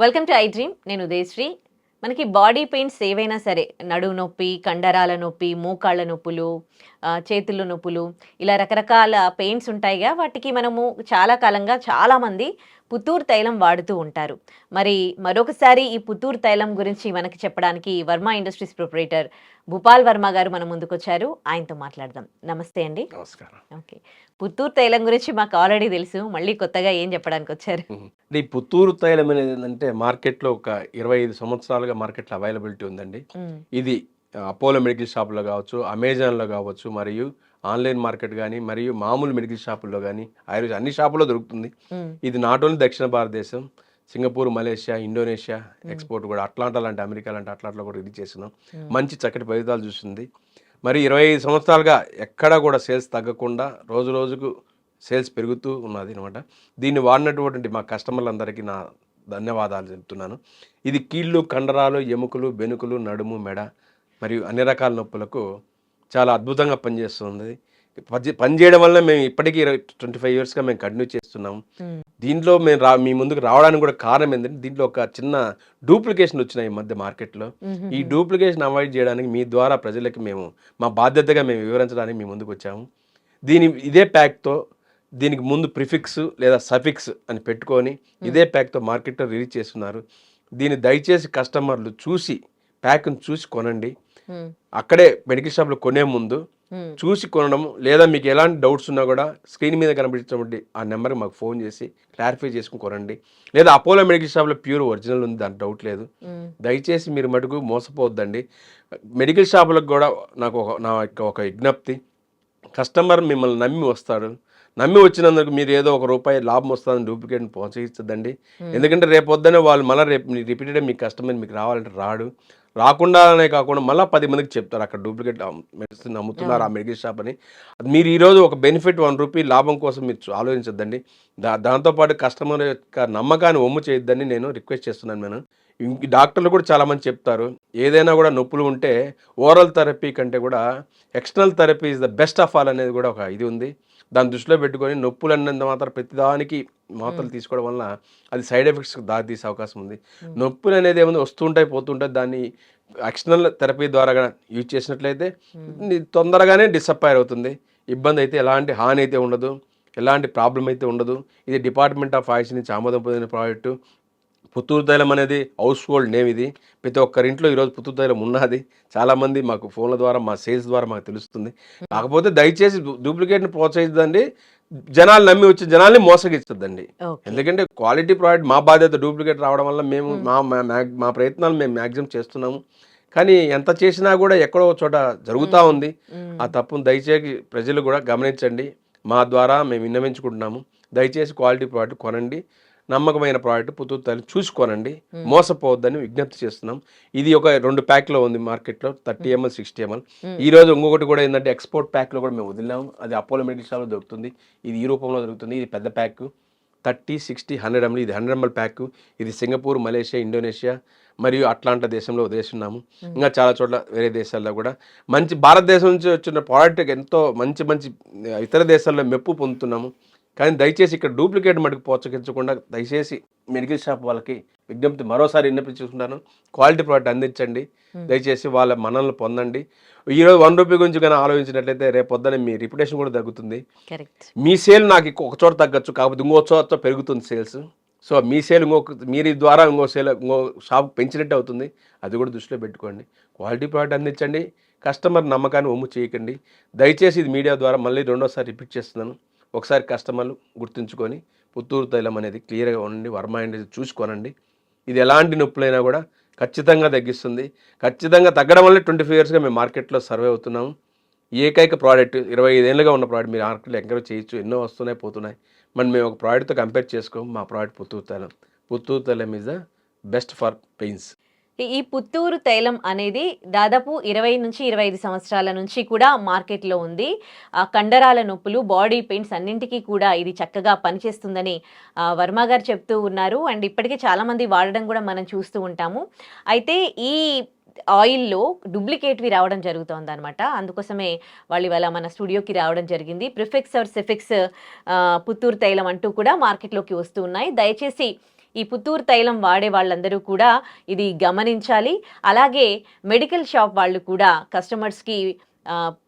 Welcome to I dream నేను ఉదయశ్రీ. మనకి body pains ఏవైనా సరే నడువు నొప్పి కండరాల నొప్పి మోకాళ్ళ నొప్పులు చేతుల నొప్పులు ఇలా రకరకాల పెయిన్స్ ఉంటాయిగా వాటికి మనము చాలా కాలంగా చాలామంది పుత్తూరు తైలం వాడుతూ ఉంటారు. మరి మరొకసారి ఈ పుత్తూరు తైలం గురించి మనకి చెప్పడానికి వర్మ ఇండస్ట్రీస్ ప్రొపరేటర్ భూపాల్ వర్మ గారు మన ముందుకొచ్చారు. ఆయనతో మాట్లాడదాం. నమస్తే అండి. నమస్కారం. ఓకే. పుత్తూరు తైలం గురించి మాకు ఆల్రెడీ తెలుసు. మళ్ళీ కొత్తగా ఏం చెప్పడానికి వచ్చారు? ఈ పుత్తూరు తైలం అనేది ఏంటంటే మార్కెట్లో ఒక ఇరవై ఐదు సంవత్సరాలుగా మార్కెట్లో అవైలబిలిటీ ఉందండి. ఇది అపోలో మెడికల్ షాపులో కావచ్చు అమెజాన్లో కావచ్చు మరియు ఆన్లైన్ మార్కెట్ కానీ మరియు మామూలు మెడికల్ షాపుల్లో కానీ ఆయుర్వేద అన్ని షాపుల్లో దొరుకుతుంది. ఇది నాట్ ఓన్లీ దక్షిణ భారతదేశం సింగపూర్ మలేషియా ఇండోనేషియా ఎక్స్పోర్ట్ కూడా అట్లాంటా లాంటి అమెరికా లాంటి అట్లాంట్లో కూడా ఇది చేసినాం. మంచి చక్కటి ఫలితాలు చూస్తుంది మరి ఇరవై ఐదు సంవత్సరాలుగా ఎక్కడా కూడా సేల్స్ తగ్గకుండా రోజు రోజుకు సేల్స్ పెరుగుతూ ఉన్నది అనమాట దీన్ని వాడినటువంటి మా కస్టమర్లందరికీ నా ధన్యవాదాలు చెప్తున్నాను. ఇది కీళ్ళు కండరాలు ఎముకలు బెనుకులు నడుము మెడ మరియు అన్ని రకాల నొప్పులకు చాలా అద్భుతంగా పనిచేస్తుంది పని పనిచేయడం వల్ల మేము ఇప్పటికీ ఇరవై ట్వంటీ ఫైవ్ ఇయర్స్గా మేము కంటిన్యూ చేస్తున్నాం. దీంట్లో మేము రా మీ ముందుకు రావడానికి కూడా కారణం ఏంటంటే దీంట్లో ఒక చిన్న డూప్లికేషన్ వచ్చినాయి ఈ మధ్య మార్కెట్లో. ఈ డూప్లికేషన్ అవాయిడ్ చేయడానికి మీ ద్వారా ప్రజలకి మేము మా బాధ్యతగా మేము వివరించడానికి మీ ముందుకు వచ్చాము. దీని ఇదే ప్యాక్తో దీనికి ముందు ప్రిఫిక్స్ లేదా సఫిక్స్ అని పెట్టుకొని ఇదే ప్యాక్తో మార్కెట్లో రిలీజ్ చేస్తున్నారు. దీన్ని దయచేసి కస్టమర్లు చూసి ప్యాక్ను చూసి కొనండి. అక్కడే మెడికల్ షాప్లో కొనే ముందు చూసి కొనడం లేదా మీకు ఎలాంటి డౌట్స్ ఉన్నా కూడా స్క్రీన్ మీద కనిపించినటువంటి ఆ నెంబర్కి మాకు ఫోన్ చేసి క్లారిఫై చేసుకుని కొనండి. లేదా అపోలో మెడికల్ షాప్లో ప్యూర్ ఒరిజినల్ ఉంది దాని డౌట్ లేదు. దయచేసి మీరు మటుకు మోసపోవద్దండి. మెడికల్ షాపులకు కూడా నాకు ఒక నా యొక్క ఒక విజ్ఞప్తి. కస్టమర్ మిమ్మల్ని నమ్మి వస్తాడు. నమ్మి వచ్చినందుకు మీరు ఏదో ఒక రూపాయి లాభం వస్తుందని డూప్లికేట్ ప్రోత్సహించదండి ఎందుకంటే రేపు పొద్దున్నే వాళ్ళు మళ్ళీ రేపు రిపీటెడ్ మీ కస్టమర్ మీకు రావాలంటే రాడు. రాకుండానే కాకుండా మళ్ళీ పది మందికి చెప్తారు. అక్కడ డూప్లికేట్ మెడిసిన్ అమ్ముతున్నారు ఆ మెడికల్ షాప్ అని. అది మీరు ఈరోజు ఒక బెనిఫిట్ వన్ రూపీ లాభం కోసం మీరు ఆలోచించద్దండి. దా దాంతోపాటు కస్టమర్ యొక్క నమ్మకాన్ని ఒమ్ము చేయొద్దని నేను రిక్వెస్ట్ చేస్తున్నాను నేను డాక్టర్లు కూడా చాలామంది చెప్తారు ఏదైనా కూడా నొప్పులు ఉంటే ఓరల్ థెరపీ కంటే కూడా external therapy is the best of all అనేది కూడా ఒక ఇది ఉంది. దాన్ని దృష్టిలో పెట్టుకొని నొప్పులు అన్నంత మాత్రం ప్రతిదానికి మాత్రలు తీసుకోవడం వల్ల అది సైడ్ ఎఫెక్ట్స్ దారి తీసే అవకాశం ఉంది. నొప్పులు అనేది ఏముంది వస్తుంటాయి పోతుంటాయి దాన్ని ఎక్స్టర్నల్ థెరపీ ద్వారా యూజ్ చేసినట్లయితే తొందరగానే డిసప్పైర్ అవుతుంది. ఇబ్బంది అయితే ఎలాంటి హాని అయితే ఉండదు ఎలాంటి ప్రాబ్లం అయితే ఉండదు. ఇది డిపార్ట్మెంట్ ఆఫ్ ఆయుష్ నుంచి ఆమోదం పొందిన ప్రాజెక్టు. పుత్తూరు తైలం అనేది హౌస్ హోల్డ్ నేమ్ ఇది. ప్రతి ఒక్కరింట్లో ఈరోజు పుత్తూరు తైలం ఉన్నది. చాలామంది మాకు ఫోన్ల ద్వారా మా సేల్స్ ద్వారా మాకు తెలుస్తుంది. కాకపోతే దయచేసి డూప్లికేట్ని ప్రోత్సహించదండి. జనాలు నమ్మి వచ్చి జనాల్ని మోసగిస్తుందండి ఓకే. ఎందుకంటే క్వాలిటీ ప్రోడక్ట్ మా బాధ్యత డూప్లికేట్ రావడం వల్ల మేము మా మా- ప్రయత్నాలు మేము మ్యాక్సిమం చేస్తున్నాము. కానీ ఎంత చేసినా కూడా ఎక్కడో చోట జరుగుతూ ఉంది. ఆ తప్పును దయచేసి ప్రజలు కూడా గమనించండి. మా ద్వారా మేము విన్నవించుకుంటున్నాము. దయచేసి క్వాలిటీ ప్రోడక్ట్ కొనండి. నమ్మకమైన ప్రోడక్ట్ పుత్తూరు తల్లి చూసి కొనండి మోసపోవద్దని విజ్ఞప్తి చేస్తున్నాం. ఇది ఒక రెండు ప్యాక్లో ఉంది మార్కెట్లో థర్టీ ఎంఎల్ సిక్స్టీ ఎంఎల్. ఈ రోజు ఇంకొకటి కూడా ఏంటంటే ఎక్స్పోర్ట్ ప్యాక్లో కూడా మేము వదిలాము అది అపోలో మెడికల్ షాప్లో దొరుకుతుంది. ఇది ఈ రూపంలో దొరుకుతుంది. ఇది పెద్ద pack thirty sixty hundred ML. ఇది హండ్రెడ్ ఎంఎల్ ప్యాక్ ఇది సింగపూర్ మలేషియా ఇండోనేషియా మరియు అట్లాంటా దేశంలో వదిలేస్తున్నాము ఇంకా చాలా చోట్ల వేరే దేశాల్లో కూడా మంచి భారతదేశం నుంచి వచ్చిన ప్రోడక్ట్ ఎంతో మంచి మంచి ఇతర దేశాల్లో మెప్పు పొందుతున్నాము. కానీ దయచేసి ఇక్కడ డూప్లికేట్ మటుకు ప్రోత్సహించకుండా దయచేసి మెడికల్ షాప్ వాళ్ళకి విజ్ఞప్తి మరోసారి విన్నపించుకుంటాను. క్వాలిటీ ప్రోడక్ట్ అందించండి. దయచేసి వాళ్ళ మనల్ని పొందండి. ఈరోజు వన్ రూపీ గురించి కానీ ఆలోచించినట్లయితే రేపు పొద్దున మీ రిప్యుటేషన్ కూడా తగ్గుతుంది. మీ సేల్ నాకు ఒక చోట తగ్గచ్చు కాకపోతే ఇంకో చోట పెరుగుతుంది సేల్స్. సో మీ సేల్ ఇంకొక మీరు ద్వారా ఇంకో సేల్ ఇంకో షాప్ పెంచినట్టు అవుతుంది. అది కూడా దృష్టిలో పెట్టుకోండి. క్వాలిటీ ప్రోడక్ట్ అందించండి. కస్టమర్ నమ్మకాన్ని ఒమ్ము చేయకండి. దయచేసి ఇది మీడియా ద్వారా మళ్ళీ రెండోసారి రిపీట్ చేస్తున్నాను. ఒకసారి కస్టమర్లు గుర్తుంచుకొని పుత్తూరు తైలం అనేది క్లియర్గా ఉండండి వర్మ అనేది చూసుకోనండి. ఇది ఎలాంటి నొప్పులైనా కూడా ఖచ్చితంగా తగ్గిస్తుంది. ఖచ్చితంగా తగ్గడం వల్ల ట్వంటీ ఫైవ్ ఇయర్స్గా మేము మార్కెట్లో సర్వే అవుతున్నాము. ఏకైక ప్రోడక్ట్ ఇరవై ఐదేళ్ళుగా ఉన్న ప్రోడక్ట్ మీరు మార్కెట్లో ఎంకరేజ్ చేయొచ్చు. ఎన్నో వస్తున్నాయి పోతున్నాయి. మరి మేము ఒక ప్రోడక్ట్తో కంపేర్ చేసుకోము. మా ప్రోడక్ట్ పుత్తూరు తైలం. పుత్తూరు తైలం is the best for pains. ఈ- పుత్తూరు తైలం అనేది దాదాపు ఇరవై నుంచి ఇరవై ఐదు సంవత్సరాల నుంచి కూడా మార్కెట్లో ఉంది. ఆ కండరాల నొప్పులు బాడీ పెయిన్స్ అన్నింటికీ కూడా ఇది చక్కగా పనిచేస్తుందని వర్మ గారు చెప్తూ ఉన్నారు. అండ్ ఇప్పటికే చాలామంది వాడడం కూడా మనం చూస్తూ ఉంటాము. అయితే ఈ ఆయిల్లో డూప్లికేట్వి రావడం జరుగుతోంది అనమాట అందుకోసమే వాళ్ళు ఇవాళ మన స్టూడియోకి రావడం జరిగింది. ప్రిఫిక్స్ ఆర్ సిఫిక్స్ పుత్తూరు తైలం అంటూ కూడా మార్కెట్లోకి వస్తూ ఉన్నాయి. దయచేసి ఈ పుత్తూరు తైలం వాడే వాళ్ళందరూ కూడా ఇది గమనించాలి. అలాగే మెడికల్ షాప్ వాళ్ళు కూడా కస్టమర్స్కి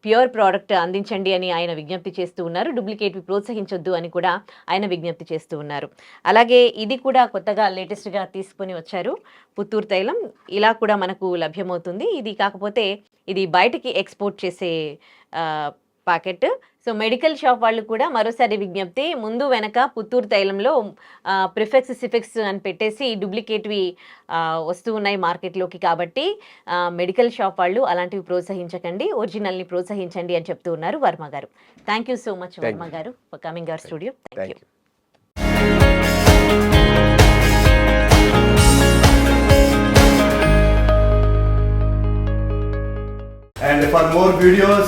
ప్యూర్ ప్రోడక్ట్ అందించండి అని ఆయన విజ్ఞప్తి చేస్తూ ఉన్నారు. డూప్లికేట్వి ప్రోత్సహించొద్దు అని కూడా ఆయన విజ్ఞప్తి చేస్తూ ఉన్నారు. అలాగే ఇది కూడా కొత్తగా లేటెస్ట్గా తీసుకొని వచ్చారు పుత్తూరు తైలం. ఇలా కూడా మనకు లభ్యమవుతుంది. ఇది కాకపోతే ఇది బయటికి ఎక్స్పోర్ట్ చేసే ఆ, ప్యాకెట్ సో మెడికల్ షాప్ వాళ్ళు కూడా మరోసారి విజ్ఞప్తి ముందు వెనక పుత్తూరు తైలంలో ప్రిఫెక్స్ సిఫెక్స్ అని పెట్టేసి డూప్లికేట్వి వస్తూ ఉన్నాయి మార్కెట్లోకి కాబట్టి మెడికల్ షాప్ వాళ్ళు అలాంటివి ప్రోత్సహించకండి ఒరిజినల్ని ప్రోత్సహించండి అని చెప్తూ ఉన్నారు Varma garu. Thank you so much Thank Varma garu for coming our studio thank you And for more videos,